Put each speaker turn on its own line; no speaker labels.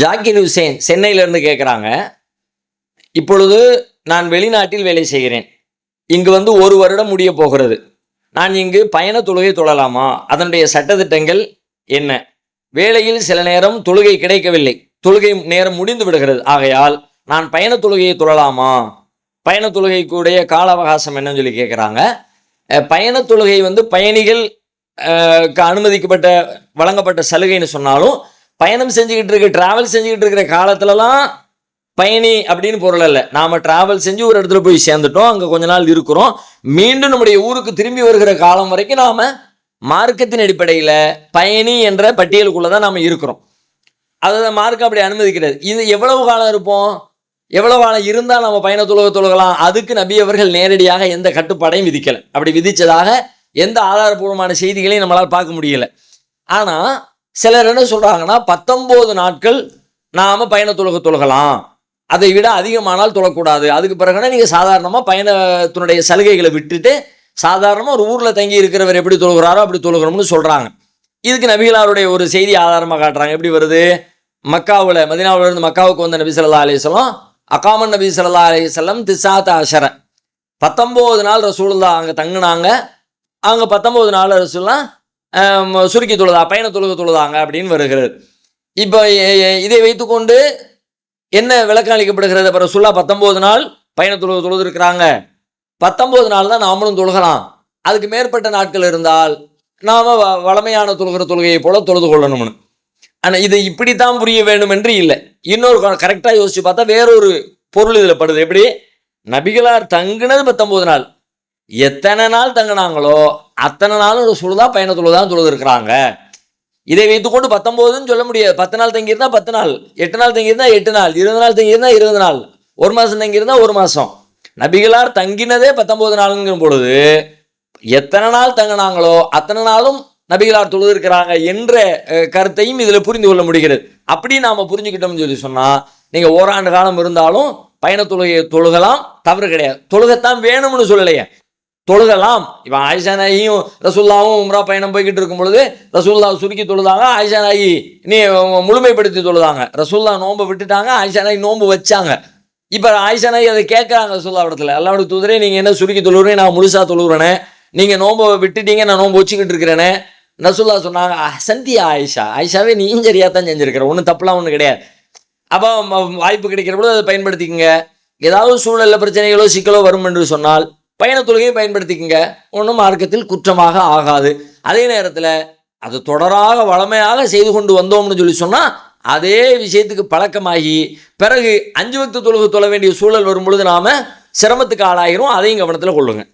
Zakir Hussein சென்னையிலேருந்து கேட்குறாங்க இப்பொழுது நான் வெளிநாட்டில் வேலை செய்கிறேன். இங்கு வந்து ஒரு வருடம் முடிய போகிறது. நான் இங்கு பயண தொழுகை தொழலாமா அதனுடைய சட்டத்திட்டங்கள் என்ன? வேலையில் சில நேரம் தொழுகை கிடைக்கவில்லை. தொழுகை நேரம் முடிந்து விடுகிறது. ஆகையால் நான் பயண தொழுகையை தொழலாமா பயண தொழுகைக்குடைய கால அவகாசம் என்னன்னு சொல்லி கேட்குறாங்க பயண தொழுகை வந்து பயணிகள் அனுமதிக்கப்பட்ட வழங்கப்பட்ட சலுகைன்னு சொன்னாலும் பயணம் செஞ்சுக்கிட்டு இருக்க டிராவல் செஞ்சுக்கிட்டு இருக்கிற காலத்துலலாம் பயணி அப்படின்னு பொருள் இல்லை நாம டிராவல் செஞ்சு ஒரு இடத்துல போய் சேர்ந்துட்டோம் அங்கே கொஞ்ச நாள் இருக்கிறோம். மீண்டும் நம்முடைய ஊருக்கு திரும்பி வருகிற காலம் வரைக்கும் நாம மார்க்கத்தின் அடிப்படையில் பயணி என்ற பட்டியலுக்குள்ளே தான் நாம் இருக்கிறோம். அதை மார்க்கம் அப்படி அனுமதிக்கிறது. இது எவ்வளவு காலம் இருப்போம்? எவ்வளவு காலம் இருந்தால் நம்ம பயண தொழுக தொழுகலாம்? அதுக்கு நபி அவர்கள் நேரடியாக எந்த கட்டுப்பாடையும் விதிக்கலை. அப்படி விதித்ததாக எந்த ஆதாரபூர்வமான செய்திகளையும் நம்மளால் பார்க்க முடியல. ஆனால் சிலர் என்ன சொல்கிறாங்கன்னா பத்தொம்போது நாட்கள் நாம் பயண துலக தொழுகலாம். அதை விட அதிகமானால் தொழக்கூடாது. அதுக்கு பிறகுனா நீங்கள் சாதாரணமாக பயணத்தினுடைய சலுகைகளை விட்டுட்டு சாதாரணமாக ஒரு ஊரில் தங்கி இருக்கிறவர் எப்படி தொழுகிறாரோ அப்படி தொழுகிறோம்னு சொல்கிறாங்க இதுக்கு நபிகளாருடைய ஒரு செய்தி ஆதாரமாக காட்டுறாங்க. எப்படி வருது? மக்காவில் மதினாவிலிருந்து மக்காவுக்கு வந்த நபி சொல்லா அலைஹி அகாமன் நபி சொல்லா அலைஹி திசாத்த அஷர. பத்தொம்போது நாள் ரசூல்லா அங்கே தங்குனாங்க. அவங்க பத்தொம்போது நாள் ரசூல்லாம் சுருக்கி தொழுதா பயண தொழுக தொழுதாங்க அப்படின்னு வருகிறது. இப்போ இதை வைத்துக்கொண்டு என்ன விளக்கம் அளிக்கப்படுகிறது? அப்புறம் சுல்லா பத்தொம்போது நாள் பயண தொழுக தொழுது இருக்கிறாங்க பத்தொம்போது நாள் தான் நாமளும் தொழுகலாம். அதுக்கு மேற்பட்ட நாட்கள் இருந்தால் நாம் வ- வளமையான தொழுகிற தொழுகையை போல தொழுது கொள்ளணும்னு. ஆனால் இது இப்படித்தான் புரிய வேண்டும் என்று இல்லை. இன்னொரு கரெக்டாக யோசிச்சு பார்த்தா வேறொரு பொருள் இதில் படுது. எப்படி? நபிகளார் தங்குனது பத்தொம்போது நாள். எத்தனை நாள் தங்கினாங்களோ அத்தனை நாளும் ஒரு சுழுதா பயண தொழுதான் இருக்கிறாங்க இதை வைத்துக்கொண்டு பத்தொம்போதுன்னு சொல்ல முடியாது. பத்து நாள் தங்கியிருந்தா பத்து நாள் எட்டு நாள் தங்கியிருந்தா எட்டு நாள் இருபது நாள் தங்கியிருந்தா இருபது நாள் ஒரு மாதம் தங்கியிருந்தா ஒரு மாதம் நபிகளார் தங்கினதே பத்தொம்போது நாளுங்கிற பொழுது எத்தனை நாள் தங்கினாங்களோ அத்தனை நாளும் நபிகளார் தொழுதிருக்கிறாங்க என்ற கருத்தையும் இதில் புரிந்து கொள்ள முடிகிறது. அப்படி நாம் புரிஞ்சுக்கிட்டோம்னு சொல்லி சொன்னால் நீங்கள் ஓராண்டு காலம் இருந்தாலும் பயண தொழுகையை தொழுகலாம் தவறு கிடையாது. தொழுகத்தான் வேணும்னு சொல்லலையே. தொழுகலாம் இப்போ ஆயிஷா நாயியும் ரசூல்லாவும் உம்ரா பயணம் போய்கிட்டு இருக்கும் பொழுது ரசூல்லா சுருக்கி தொழுதாங்க ஆயிஷா நாயி நீ முழுமைப்படுத்தி தொழுதாங்க. ரசூல்லா நோன்பை விட்டுட்டாங்க ஆயிஷா நாயி நோன்பு வச்சாங்க. இப்போ ஆயிஷா நாயி அதை கேட்குறாங்க ரசூல்லா இடத்துல அல்லாவுடைய தூதரே நீங்கள் என்ன சுருக்கி தொழுகிறேன் நான் முழுசாக தொழுகிறேனே. நீங்கள் நோன்பை விட்டுட்டீங்க நான் நோன்பு வச்சுக்கிட்டு இருக்கிறேனே. ரசூல்லா சொன்னாங்க சந்தியா ஆயிஷா ஆயிஷாவே நீயும் சரியாக தான் செஞ்சுருக்கிற ஒன்றும் தப்புலாம் ஒன்றும் கிடையாது. அப்போ வாய்ப்பு கிடைக்கிற பொழுது அதை பயன்படுத்திக்கங்க. ஏதாவது சூழலில் பிரச்சனைகளோ சிக்கலோ வரும் என்று சொன்னால் பயண தொழுகையை பயன்படுத்திக்கங்க. ஒன்றும் மார்க்கத்தில் குற்றமாக ஆகாது. அதே நேரத்தில் அது தொடராக வளமையாக செய்து கொண்டு வந்தோம்னு சொல்லி சொன்னால் அதே விஷயத்துக்கு பழக்கமாகி பிறகு அஞ்சு வக்து தொழுகை தொழ வேண்டிய சூழல் வரும் பொழுது நாம சிரமத்துக்கு ஆளாகிறோம் அதையும் கவனத்தில் கொள்ளுங்கள்